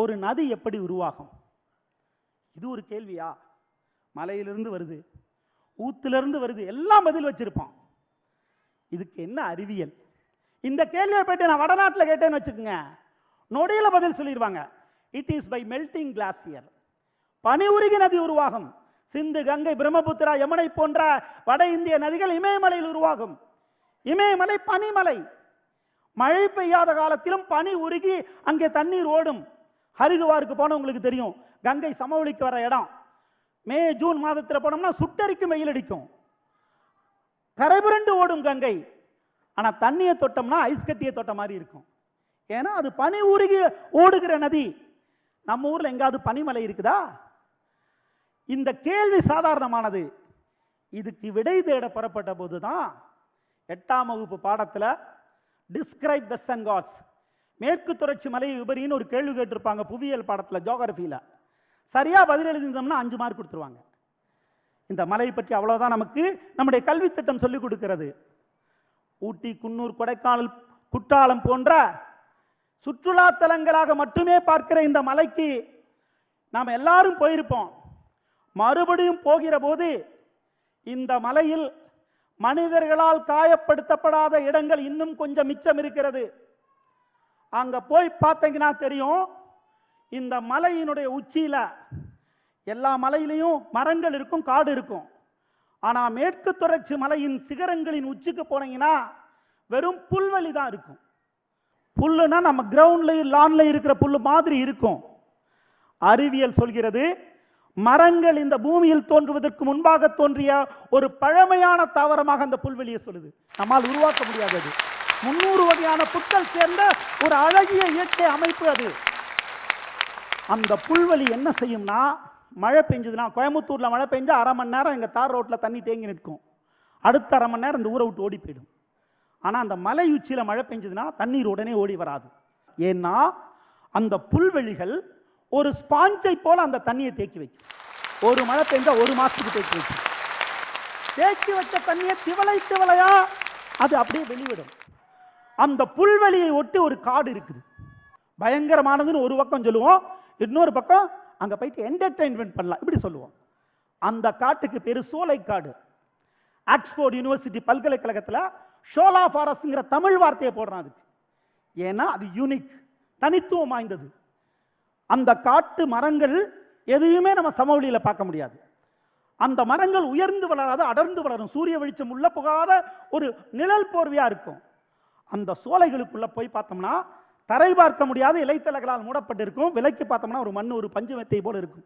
ஒரு நதி எப்படி உருவாகும்? இது ஒரு கேள்வியா? மலையிலிருந்து வருது ஊத்திலிருந்து வருது எல்லாம் பதில் வச்சிருப்பான். இதுக்கு என்ன அறிவியல்? இந்த கேள்வியை போயிட்டு நான் வடநாட்டில் கேட்டேன்னு வச்சுக்கோங்க. நொடியில் பதில் சொல்லிடுவாங்க it is by melting glacier பனி உருகி நதி உருவாகும். சிந்து கங்கை பிரம்மபுத்திரா யமுனை போன்ற வட இந்திய நதிகள் இமயமலையில் உருவாகும். இமயமலை பனிமலை. மழை பெய்யாத காலத்திலும் பனி உருகி அங்கே தண்ணீர் ஓடும். ஹரிதுவாருக்கு போன உங்களுக்கு தெரியும். கங்கை சமவெளிக்கு வர இடம். மே ஜூன் மாதத்தில் போனோம்னா சுட்டரிக்கும் வெயில் அடிக்கும். கரைபுரண்டு ஓடும் கங்கை. ஆனால் தண்ணியை தொட்டோம்னா ஐஸ் கட்டியை தொட்ட மாதிரி இருக்கும். ஏன்னா அது பனி உருகி ஓடுகிற நதி. நம்ம ஊரில் எங்காவது பனிமலை இருக்குதா? இந்த கேள்வி சாதாரணமானது. இதுக்கு விடை தேட புறப்பட்ட போது தான் எட்டாம் வகுப்பு பாடத்தில் டிஸ்கிரைப் வெஸ்டர்ன் காட்ஸ் மேற்கு தொடர்ச்சி மலை விபரின்னு ஒரு கேள்வி கேட்டிருப்பாங்க புவியியல் பாடத்தில் ஜோகிரஃபியில் சரியாக பதில் எழுதியிருந்தோம்னா அஞ்சு மார்க் கொடுத்துருவாங்க. இந்த மலை பற்றி அவ்வளோதான் நமக்கு நம்முடைய கல்வி திட்டம் சொல்லிக் கொடுக்கிறது. ஊட்டி குன்னூர் கொடைக்கானல் குற்றாலம் போன்ற சுற்றுலா தலங்களாக மட்டுமே பார்க்கிற இந்த மலைக்கு நாம் எல்லாரும் போயிருப்போம். மறுபடியும் போகிற போது இந்த மலையில் மனிதர்களால் காயப்படுத்தப்படாத இடங்கள் இன்னும் கொஞ்சம் மிச்சம் இருக்கிறது. அங்கே போய் பார்த்தீங்கன்னா தெரியும் இந்த மலையினுடைய உச்சியில் எல்லா மலையிலையும் மரங்கள் இருக்கும் காடு இருக்கும். ஆனால் மேற்கு தொடர்ச்சி மலையின் சிகரங்களின் உச்சிக்கு போனீங்கன்னா வெறும் புல்வெளி தான் இருக்கும். புல்லுனா நம்ம கிரவுண்ட்லையும் லான்லையும் இருக்கிற புல் மாதிரி இருக்கும். அறிவியல் சொல்கிறது மரங்கள் இந்த பூமியில் தோன்றுவதற்கு முன்பாக தோன்றிய ஒரு பழமையான தாவரமாக அந்த புல்வெளியை சொல்லுது. நம்மால் உருவாக்க முடியாதது முன்னூறு வகையான புட்கள் சேர்ந்த ஒரு அழகிய இயற்கை அமைப்பு அது. அந்த புல்வெளி என்ன செய்யும்னா மழை பெஞ்சதுன்னா கோயம்புத்தூரில் மழை பெஞ்சா அரை மணி நேரம் எங்கள் தார் ரோட்டில் தண்ணி தேங்கி நிற்கும். அடுத்த அரை மணி நேரம் இந்த ஊரை விட்டு ஓடி போயிடும். ஆனால் அந்த மலை உச்சியில் மழை பெஞ்சதுன்னா தண்ணீர் உடனே ஓடி வராது. ஏன்னா அந்த புல்வெளிகள் ஒரு ஸ்பாஞ்சை போல் அந்த தண்ணியை தேக்கி வைக்கும். ஒரு மழை பெஞ்சா ஒரு மாதத்துக்கு தேக்கி வைக்கும். தேக்கி வச்ச தண்ணியை திவளை திவலையா அது அப்படியே வெளிவிடும். அந்த புல்வெளியை ஒட்டி ஒரு காடு இருக்குது. பயங்கரமானதுன்னு ஒரு பக்கம் சொல்லுவோம் இன்னொரு பக்கம் அங்கே போயிட்டு என்டர்டைன்மெண்ட் பண்ணலாம். இப்படி சொல்லுவோம். அந்த காட்டுக்கு பேரு சோலைக்காடு. ஆக்ஸ்போர்ட் யூனிவர்சிட்டி பல்கலைக்கழகத்தில் ஷோலா ஃபாரஸ்ட்ங்கிற தமிழ் வார்த்தையை போடுறான் அதுக்கு. ஏன்னா அது யூனிக் தனித்துவம் வாய்ந்தது. அந்த காட்டு மரங்கள் எதையுமே நம்ம சமவெளியில் பார்க்க முடியாது. அந்த மரங்கள் உயர்ந்து வளராது அடர்ந்து வளரும். சூரிய வெளிச்சம் உள்ள புகாத ஒரு நிழல் போர்வையாக இருக்கும். அந்த சோலைகளுக்குள்ள போய் பார்த்தோம்னா தரை பார்க்க முடியாத இலைத்தலைகளால் மூடப்பட்டிருக்கும். விலைக்கு பார்த்தோம்னா ஒரு மண் ஒரு பஞ்சு மெத்தை போல இருக்கும்.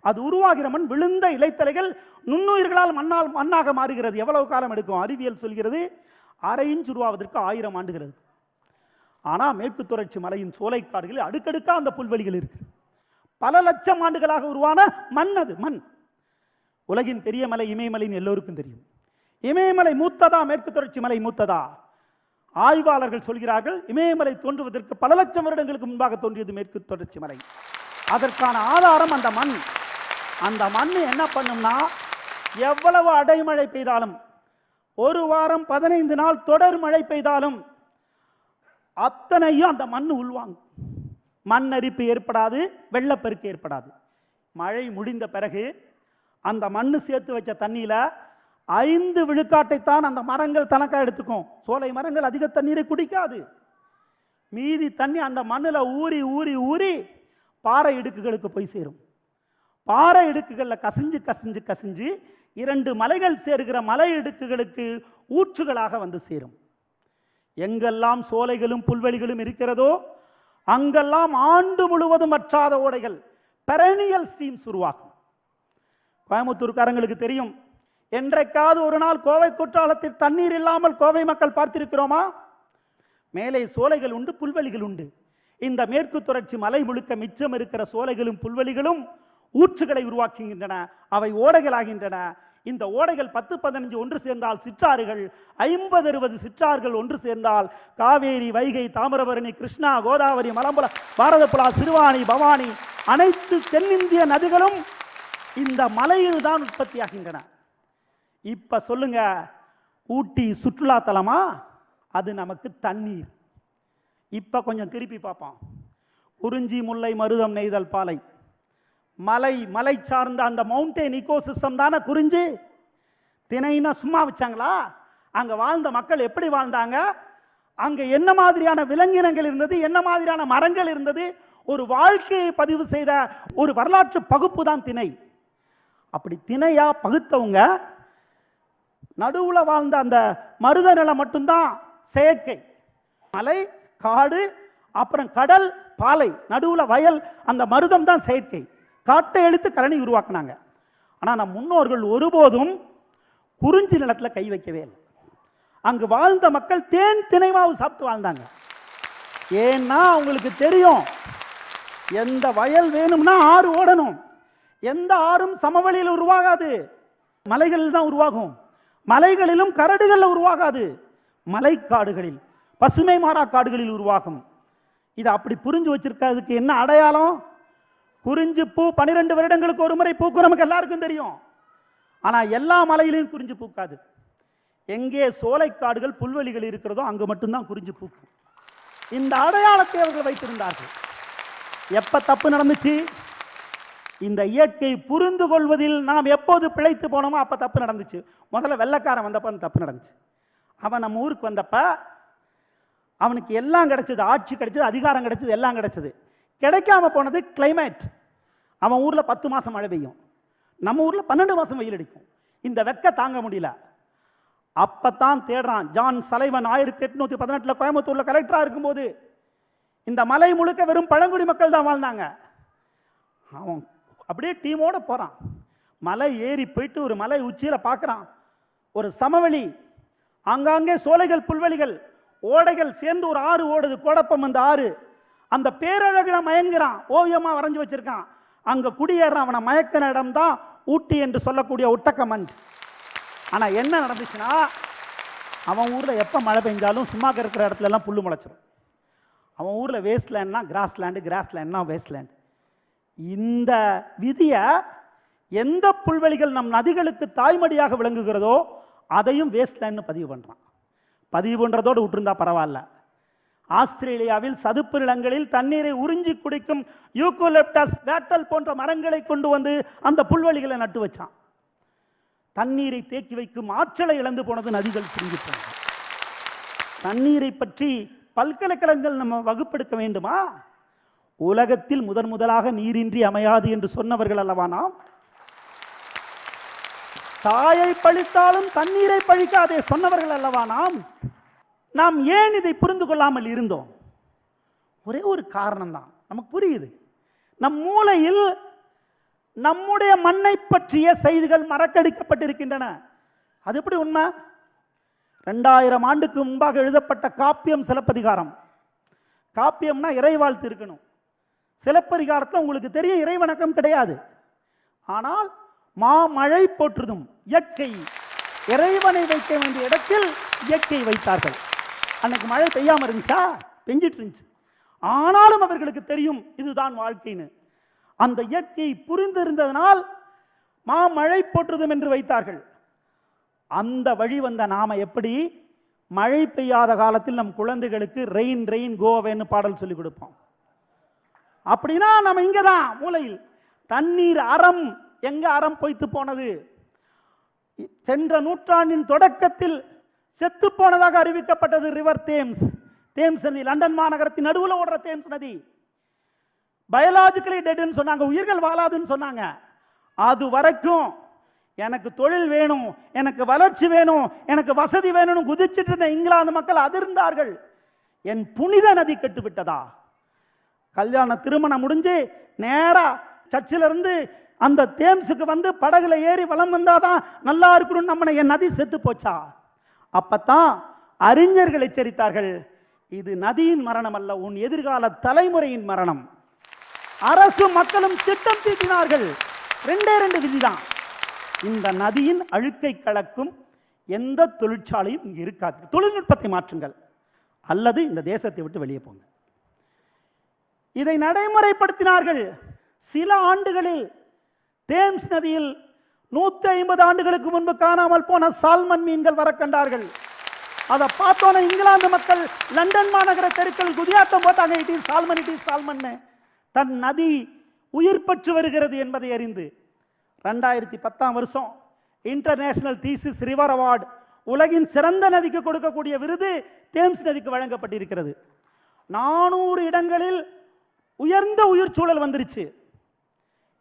அது உருவாகிற மண் விழுந்த இலைத்தலைகள் நுண்ணுயிர்களால் மண்ணால் மண்ணாக மாறுகிறது. எவ்வளவு காலம் எடுக்கும்? அறிவியல் சொல்கிறது அரை இன்ச் உருவாவதற்கு ஆயிரம் ஆண்டுகிறது ஆனால் மேற்கு தொடர்ச்சி மலையின் சோலைக்காடுகளில் அடுக்கடுக்காக அந்த புல்வெளிகள் இருக்கு. பல லட்சம் ஆண்டுகளாக உருவான மண் அது மண். உலகின் பெரிய மலை இமயமலைன்னு எல்லோருக்கும் தெரியும். இமயமலை மூத்ததா? மேற்கு தொடர்ச்சி மலை மூத்ததா? ஆய்வாளர்கள் சொல்கிறார்கள் இமயமலை தோன்றுவதற்கு பல லட்சம் வருடங்களுக்கு முன்பாக தோன்றியது மேற்கு தொடர்ச்சி மலை. அதற்கான ஆதாரம் அந்த மண். அந்த மண் என்ன பண்ணும்னா எவ்வளவு அடைமழை பெய்தாலும் ஒரு வாரம் பதினைந்து நாள் தொடர் மழை பெய்தாலும் அத்தனையும் அந்த மண் உள்வாங்கும். மண் அரிப்பு ஏற்படாது வெள்ளப்பெருக்கு ஏற்படாது. மழை முடிந்த பிறகு அந்த மண் சேர்த்து வச்ச தண்ணியில் ஐந்து விழுக்காட்டைத்தான் அந்த மரங்கள் தனக்கா எடுத்துக்கும். சோலை மரங்கள் அதிக தண்ணீரை குடிக்காது. மீதி தண்ணி அந்த மண்ணில் ஊறி ஊறி ஊறி பாறை இடுக்குகளுக்கு போய் சேரும். பாறை இடுக்குகளில் கசிஞ்சு கசிஞ்சு கசிஞ்சு இரண்டு மலைகள் சேருகிற மலை இடுக்குகளுக்கு ஊற்றுகளாக வந்து சேரும். எங்கெல்லாம் சோலைகளும் புல்வெளிகளும் இருக்கிறதோ அங்கெல்லாம் ஆண்டு முழுவதும் வற்றாத ஓடைகள் பெரனியல் ஸ்ட்ரீம்ஸ் உருவாகும். கோயம்புத்தூர்காரங்களுக்கு தெரியும் என்றைக்காவது ஒரு நாள் கோவை குற்றாலத்தில் தண்ணீர் இல்லாமல் கோவை மக்கள் பார்த்திருக்கிறோமா? மேலே சோலைகள் உண்டு புல்வெளிகள் உண்டு. இந்த மேற்கு தொடர்ச்சி மலை முழுக்க மிச்சம் இருக்கிற சோலைகளும் புல்வெளிகளும் ஊற்றுகளை உருவாக்குகின்றன அவை ஓடைகளாகின்றன. இந்த ஓடைகள் பத்து பதினஞ்சு ஒன்று சேர்ந்தால் சிற்றாறுகள் ஐம்பது அறுபது சிற்றாறுகள் ஒன்று சேர்ந்தால் காவேரி வைகை தாமிரபரணி கிருஷ்ணா கோதாவரி மலம்புல பாரதப்புலா சிறுவாணி பவானி அனைத்து தென்னிந்திய நதிகளும் இந்த மலையில் தான் உற்பத்தியாகின்றன. இப்போ சொல்லுங்க ஊட்டி சுற்றுலாத்தலமா அது நமக்கு தண்ணீர். இப்போ கொஞ்சம் திருப்பி பார்ப்போம். குறிஞ்சி முல்லை மருதம் நெய்தல் பாலை. மலை மலை சார்ந்த அந்த மவுண்டெயின் இக்கோசிஸ்டம் தானே குறிஞ்சி? தினைனா சும்மா வச்சாங்களா? அங்கே வாழ்ந்த மக்கள் எப்படி வாழ்ந்தாங்க? அங்கே என்ன மாதிரியான விலங்கினங்கள் இருந்தது? என்ன மாதிரியான மரங்கள் இருந்தது? ஒரு வாழ்க்கையை பதிவு செய்த ஒரு வரலாற்று பகுப்பு தான் திணை. அப்படி திணையாக பகுத்தவங்க நடுவுல வாழ்ந்த அந்த மருத நிலம் மட்டும்தான் செயற்கை. மலை காடு அப்புறம் கடல் பாலை. நடுவுல வயல் அந்த மருதம் தான் செயற்கை. காட்டை எழுத்து கரணி உருவாக்குனாங்க. ஆனால் நம் முன்னோர்கள் ஒருபோதும் குறிஞ்சி நிலத்தில் கை வைக்கவே இல்லை. அங்கு வாழ்ந்த மக்கள் தேன் திணைமாவு சாப்பிட்டு வாழ்ந்தாங்க. ஏன்னா அவங்களுக்கு தெரியும் எந்த வயல் வேணும்னா ஆறு ஓடணும். எந்த ஆறும் சமவெளியில் உருவாகாது. மலைகளில் தான் உருவாகும். மலைகளிலும் கரடுகளில் உருவாகாது. மலைக்காடுகளில் பசுமை மாறா காடுகளில் உருவாகும். இதை அப்படி புரிஞ்சு வச்சிருக்கிறதுக்கு என்ன அடையாளம்? குறிஞ்சி பூ பன்னிரெண்டு வருடங்களுக்கு ஒரு முறை பூக்கும் நமக்கு எல்லாருக்கும் தெரியும். ஆனால் எல்லா மலையிலையும் குறிஞ்சி பூக்காது. எங்கே சோலைக்காடுகள் புல்வெளிகள் இருக்கிறதோ அங்கு மட்டும்தான் குறிஞ்சி பூக்கும். இந்த அடையாளத்தை அவர்கள் வைத்திருந்தார்கள். எப்போ தப்பு நடந்துச்சு? இந்த இயற்கை புரிந்து கொள்வதில் நாம் எப்போது பிழைத்து போனோமோ அப்போ தப்பு நடந்துச்சு. முதல்ல வெள்ளைக்காரன் வந்தப்போ அந்த தப்பு நடந்துச்சு. அவன் நம்ம ஊருக்கு வந்தப்ப அவனுக்கு எல்லாம் கிடச்சிது ஆட்சி கிடச்சிது அதிகாரம் கிடச்சிது எல்லாம் கிடச்சிது. கிடைக்காம போனது கிளைமேட் அவன் ஊரில் பத்து மாதம் மழை பெய்யும். நம்ம ஊரில் பன்னெண்டு மாதம் வெயில் அடிக்கும். இந்த வெக்க தாங்க முடியல. அப்பத்தான் தேடுறான் ஜான் சலைவன் ஆயிரத்தி எட்நூற்றி பதினெட்டில் கோயம்புத்தூரில் கலெக்டராக இருக்கும்போது இந்த மலை முழுக்க வெறும் பழங்குடி மக்கள் தான் வாழ்ந்தாங்க. அவன் அப்படியே டீமோடு போகிறான் மலை ஏறி போயிட்டு ஒரு மலை உச்சியில் பார்க்குறான் ஒரு சமவெளி. ஆங்காங்கே சோலைகள் புல்வெளிகள் ஓடைகள் சேர்ந்து ஒரு ஆறு ஓடுது. கோடப்பம் அந்த ஆறு. அந்த பேரழகில் மயங்குறான். ஓவியமாக வரைஞ்சு வச்சுருக்கான். அங்கே குடியேறான் அவனை மயக்கின இடம் தான் ஊட்டி என்று சொல்லக்கூடிய ஒட்டக்கமன் ஆனால் என்ன நடந்துச்சுன்னா அவன் ஊரில் எப்போ மழை பெஞ்சாலும் சும்மா இருக்கிற இடத்துலலாம் புல் முளைச்சிடும் அவன் ஊரில் வேஸ்ட் லேண்ட்னா கிராஸ் லேண்டு கிராஸ் லேண்ட்னா வேஸ்ட் லேண்ட் இந்த விதியை எந்த புல்வெளிகள் நம் நதிகளுக்கு தாய்மடியாக விளங்குகிறதோ அதையும் வேஸ்ட்லேண்ட்னு பதிவு பண்ணுறான் பதிவு பண்ணுறதோடு விட்டுருந்தா பரவாயில்ல. ஆஸ்திரேலியாவில் சதுப்பு நிலங்களில் தண்ணீரை உறிஞ்சி குடிக்கும் யூக்கோலெப்டஸ் வேட்டல் போன்ற மரங்களை கொண்டு வந்து அந்த புல்வெளிகளை நட்டு வச்சான். தண்ணீரை தேக்கி வைக்கும் ஆற்றலை இழந்து போனது நதிகள் சுருங்கி போனது. தண்ணீரை பற்றி பல்கலைக்கழகங்கள் நம்ம வகுப்பெடுக்க வேண்டுமா? உலகத்தில் முதன் முதலாக நீரின்றி அமையாது என்று சொன்னவர்கள் அல்லவா நாம்? தாயை பழித்தாலும் தண்ணீரை பழிக்காதே சொன்னவர்கள் அல்லவா நாம்? நாம் ஏன் இதை புரிந்து கொள்ளாமல் இருந்தோம்? ஒரே ஒரு காரணம் தான் நமக்கு புரியுது. நம் மூளையில் நம்முடைய மண்ணை பற்றிய செய்திகள் மறக்கடிக்கப்பட்டிருக்கின்றன. அது எப்படி உண்மை? ரெண்டாயிரம் ஆண்டுக்கு முன்பாக எழுதப்பட்ட காப்பியம் சிலப்பதிகாரம். காப்பியம்னா இறைவாழ்த்து இருக்கணும். சிலப்பதிகாரத்தில் உங்களுக்கு தெரியும் இறைவணக்கம் கிடையாது. ஆனால் மாமழை போற்றுதும் இயற்கை. இறைவனை வைக்க வேண்டிய இடத்தில் இயற்கை வைத்தார்கள். அன்னைக்கு மழை பெய்யாமல் இருந்துச்சா? பெஞ்சிட்டு இருந்துச்சு. ஆனாலும் அவர்களுக்கு தெரியும் இதுதான் வாழ்க்கைன்னு. அந்த இயற்கையை புரிந்திருந்ததனால் மாமழை போற்றுதும் என்று வைத்தார்கள். அந்த வழி வந்த நாம எப்படி? மழை பெய்யாத காலத்தில் நம் குழந்தைகளுக்கு ரெயின் ரெயின் கோவேன்னு பாடல் சொல்லிக் கொடுப்போம். அப்படின்னா நம்ம இங்கே தான் மூலையில். தண்ணீர் அறம் எங்கே அறம் பொய்த்து போனது? சென்ற நூற்றாண்டின் தொடக்கத்தில் செத்து போனதாக அறிவிக்கப்பட்டது ரிவர் தேம்ஸ் தேம்ஸ் நதி லண்டன் மாநகரத்தின் நடுவில் ஓடுற தேம்ஸ் நதி. பயாலஜிக்கலி டெட்னு சொன்னாங்க உயிர்கள் வாழாதுன்னு சொன்னாங்க. அது வரைக்கும் எனக்கு தொழில் வேணும் எனக்கு வளர்ச்சி வேணும் எனக்கு வசதி வேணும்னு குதிச்சிட்டு இருந்த இங்கிலாந்து மக்கள் அதிர்ந்தார்கள். என் புனித நதி கெட்டு கல்யாணம் கல்யாண திருமணம் முடிஞ்சு நேராக சர்ச்சிலிருந்து அந்த தேம்ஸுக்கு வந்து படகுல ஏறி வலம் வந்தாதான் நல்லா இருக்கணும்னு நம்மளை என் நதி செத்து போச்சா? அப்பத்தான் அறிஞர்கள் எச்சரித்தார்கள் இது நதியின் மரணம் அல்ல உன் எதிர்கால தலைமுறையின் மரணம். அரசு மக்களும் திட்டம் தீட்டினார்கள். ரெண்டே ரெண்டு விதிதான். இந்த நதியின் அழுக்கை கலக்கும் எந்த தொழிற்சாலையும் இருக்காது. தொழில்நுட்பத்தை மாற்றுங்கள். அல்லது இந்த தேசத்தை விட்டு வெளியே போங்க. இதை நடைமுறைப்படுத்தினார்கள். சில ஆண்டுகளில் தேம்ஸ் நதியில் நூற்றி ஐம்பது ஆண்டுகளுக்கு முன்பு காணாமல் போன சால்மன் மீன்கள் வர கண்டார்கள். அதை பார்த்தோன்னே இங்கிலாந்து மக்கள் லண்டன் மாநகர தெருக்கள் குதியாட்டம் போட்டாங்க. It is salmon it is salmon தன் நதி உயிர் பெற்று வருகிறது என்பதை அறிந்து ரெண்டாயிரத்தி பத்தாம் வருஷம் இன்டர்நேஷனல் தீசிஸ் ரிவர் அவார்டு உலகின் சிறந்த நதிக்கு கொடுக்கக்கூடிய விருது தேம்ஸ் நதிக்கு வழங்கப்பட்டிருக்கிறது. நானூறு இடங்களில் உயர்ந்த உயிர் சூழல் வந்துருச்சு.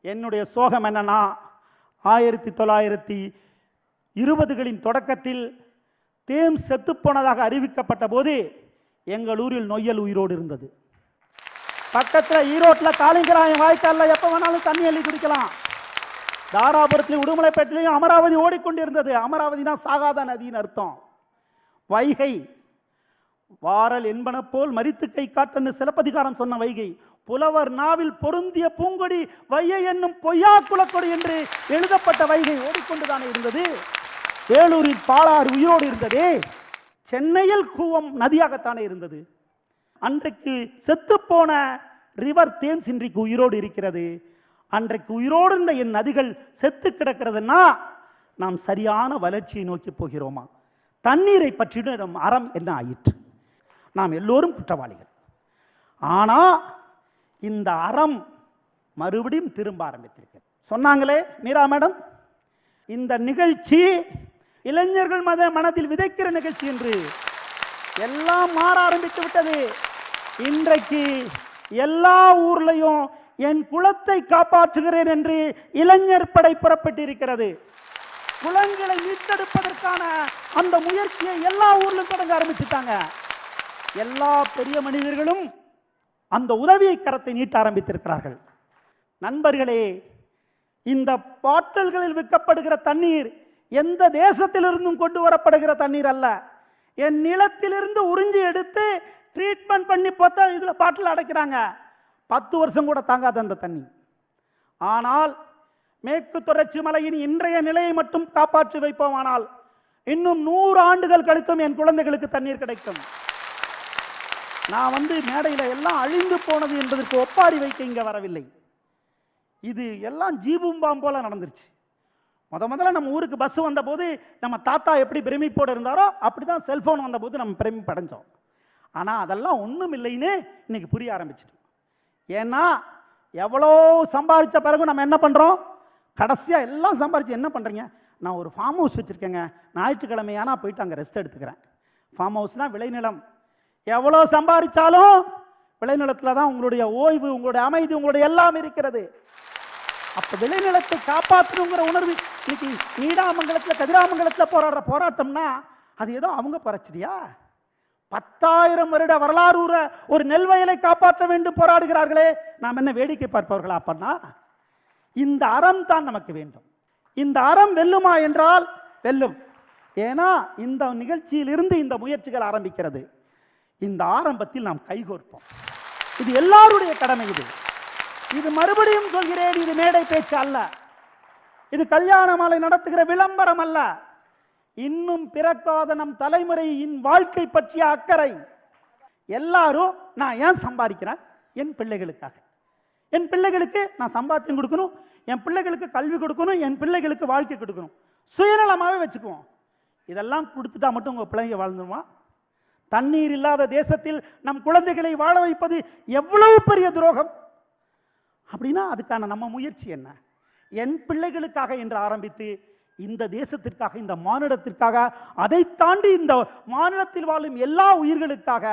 என்னுடைய சோகம் என்னன்னா ஆயிரத்தி தொள்ளாயிரத்தி இருபதுகளின் தொடக்கத்தில் தேம் செத்துப்போனதாக அறிவிக்கப்பட்ட போது எங்கள் ஊரில் நொய்யல் உயிரோடு இருந்தது. பக்கத்தில் ஈரோட்டில் காளிங்கராயன் வாய்க்காலில் எப்போ வேணாலும் தண்ணி அள்ளி குடிக்கலாம். தாராபுரத்திலையும் உடுமலைப்பேட்டிலையும் அமராவதி ஓடிக்கொண்டிருந்தது. அமராவதினா சாகாத நதின்னு அர்த்தம். வைகை வாரல் என்பன போல் மரித்து கை காட்டன்னு சிலப்பதிகாரம் சொன்ன வைகை. புலவர் நாவில் பொருந்திய பூங்கொடி வையை என்னும் பொய்யா குலக்கொடி என்று எழுதப்பட்ட வைகை ஓடிக்கொண்டுதானே இருந்தது. வேலூரில் பாலாறு உயிரோடு இருந்ததே. சென்னையில் கூவம் நதியாகத்தானே இருந்தது. அன்றைக்கு செத்துப்போன ரிவர் தேம்ஸ் இன்றைக்கு உயிரோடு இருக்கிறது. அன்றைக்கு உயிரோடு இருந்த என் நதிகள் செத்து கிடக்கிறதுனா நாம் சரியான வளர்ச்சியை நோக்கி போகிறோமா? தண்ணீரை பற்றின நம் அறம் என்ன ஆயிற்று? நாம் எல்லோரும் குற்றவாளிகள். ஆனால் இந்த அறம் மறுபடியும் திரும்ப ஆரம்பித்திருக்கிறது சொன்னாங்களே மீரா மேடம்? இந்த நிகழ்ச்சி இளைஞர்கள் மத மனதில் விதைக்கிற நிகழ்ச்சி என்று. எல்லாம் மாற ஆரம்பித்து விட்டது. இன்றைக்கு எல்லா ஊர்லையும் என் குலத்தை காப்பாற்றுகிறேன் என்று இளைஞர் படை புறப்பட்டிருக்கிறது. குளங்களை மீட்டெடுப்பதற்கான அந்த முயற்சியை எல்லா ஊர்லையும் தொடங்க ஆரம்பிச்சுட்டாங்க. எல்லா பெரிய மனிதர்களும் அந்த உதவியை கரத்தை நீட்ட ஆரம்பித்திருக்கிறார்கள். நண்பர்களே இந்த பாட்டல்களில் விற்கப்படுகிற தண்ணீர் எந்த தேசத்திலிருந்தும் கொண்டு வரப்படுகிற தண்ணீர் அல்ல. என் நிலத்திலிருந்து உறிஞ்சி எடுத்து ட்ரீட்மெண்ட் பண்ணி பார்த்தா இதில் பாட்டில் அடைக்கிறாங்க. பத்து வருஷம் கூட தாங்காத அந்த தண்ணி. ஆனால் மேற்கு தொடர்ச்சி மலையின் இன்றைய நிலையை மட்டும் காப்பாற்றி வைப்போம் ஆனால் இன்னும் நூறு ஆண்டுகள் கழித்தும் என் குழந்தைகளுக்கு தண்ணீர் கிடைக்கும். நான் வந்து மேடையில் எல்லாம் அழிந்து போனது என்பதற்கு ஒப்பாரி வைக்க இங்கே வரவில்லை. இது எல்லாம் ஜீபும்பாம் போல நடந்துருச்சு. முத முதல்ல நம்ம ஊருக்கு பஸ் வந்தபோது நம்ம தாத்தா எப்படி பிரமிப்போடு இருந்தாரோ அப்படி தான் செல்ஃபோன் வந்தபோது நம்ம பிரமி படைஞ்சோம் ஆனால் அதெல்லாம் ஒன்றும் இல்லைன்னு இன்னைக்கு புரிய ஆரம்பிச்சிட்டோம். ஏன்னா எவ்வளோ சம்பாதிச்ச பிறகு நம்ம என்ன பண்ணுறோம் கடைசியாக எல்லாம் சம்பாதிச்சு என்ன பண்ணுறீங்க நான் ஒரு ஃபார்ம் ஹவுஸ் வச்சுருக்கேங்க. ஞாயிற்றுக்கிழமையானா போயிட்டு அங்கே ரெஸ்ட் எடுத்துக்கிறேன். ஃபார்ம் ஹவுஸ்னால் விளைநிலம். எவ்வளோ சம்பாதிச்சாலும் விளைநிலத்தில் தான் உங்களுடைய ஓய்வு உங்களுடைய அமைதி உங்களுடைய எல்லாம் இருக்கிறது. அப்போ விளைநிலத்தை காப்பாற்றணுங்கிற உணர்வு இன்னைக்கு நீடாமங்கலத்தில் கதிராமங்கலத்தில் போராடுற போராட்டம்னா அது ஏதோ அவங்க பறச்சிடியா பத்தாயிரம் வருட வரலாறு உற ஒரு நெல் வயலை காப்பாற்ற வேண்டும் போராடுகிறார்களே நாம் என்ன வேடிக்கை பார்ப்பவர்களா அப்பன்னா? இந்த அறம் தான் நமக்கு வேண்டும். இந்த அறம் வெல்லுமா என்றால் வெல்லும். ஏன்னா இந்த நிகழ்ச்சியிலிருந்து இந்த முயற்சிகள் ஆரம்பிக்கிறது. இந்த ஆரம்பத்தில் நாம் கைகோர்ப்போம். இது எல்லாருடைய கடமை இது. இது மறுபடியும் சொல்கிறேன் இது மேடை பேச்சு அல்ல. இது கல்யாண மாலை நடத்துகிற விளம்பரம் அல்ல. இன்னும் பிறக்காத நம் தலைமுறையின் வாழ்க்கை பற்றிய அக்கறை. எல்லாரும் நான் ஏன் சம்பாதிக்கிறேன்? என் பிள்ளைகளுக்காக. என் பிள்ளைகளுக்கு நான் சம்பாத்தியம் கொடுக்கணும் என் பிள்ளைகளுக்கு கல்வி கொடுக்கணும் என் பிள்ளைகளுக்கு வாழ்க்கை கொடுக்கணும். சுயநலமாகவே வச்சுக்குவோம். இதெல்லாம் கொடுத்துட்டா மட்டும் உங்கள் பிள்ளைங்க வாழ்ந்துருவான் தண்ணீர் இல்லாத தேசத்தில் நம் குழந்தைகளை வாழ வைப்பது எவ்வளவு பெரிய துரோகம்? அப்படின்னா அதுக்கான நம்ம முயற்சி என்ன? என் பிள்ளைகளுக்காக என்று ஆரம்பித்து இந்த தேசத்திற்காக இந்த மானிடத்திற்காக அதை தாண்டி இந்த மாநிலத்தில் வாழும் எல்லா உயிர்களுக்காக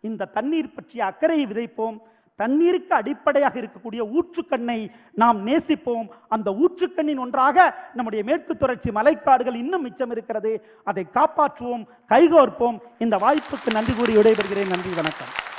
இந்த தண்ணீர் பற்றிய அக்கறையை விதைப்போம். தண்ணீருக்கு அடிப்படையாக இருக்கக்கூடிய ஊற்றுக்கண்ணை நாம் நேசிப்போம். அந்த ஊற்றுக்கண்ணின் ஒன்றாக நம்முடைய மேற்கு தொடர்ச்சி மலைக்காடுகள் இன்னும் மிச்சம் இருக்கிறது. அதை காப்பாற்றுவோம் கைகோர்ப்போம். இந்த வாய்ப்புக்கு நன்றி கூறி விடைபெறுகிறேன். நன்றி வணக்கம்.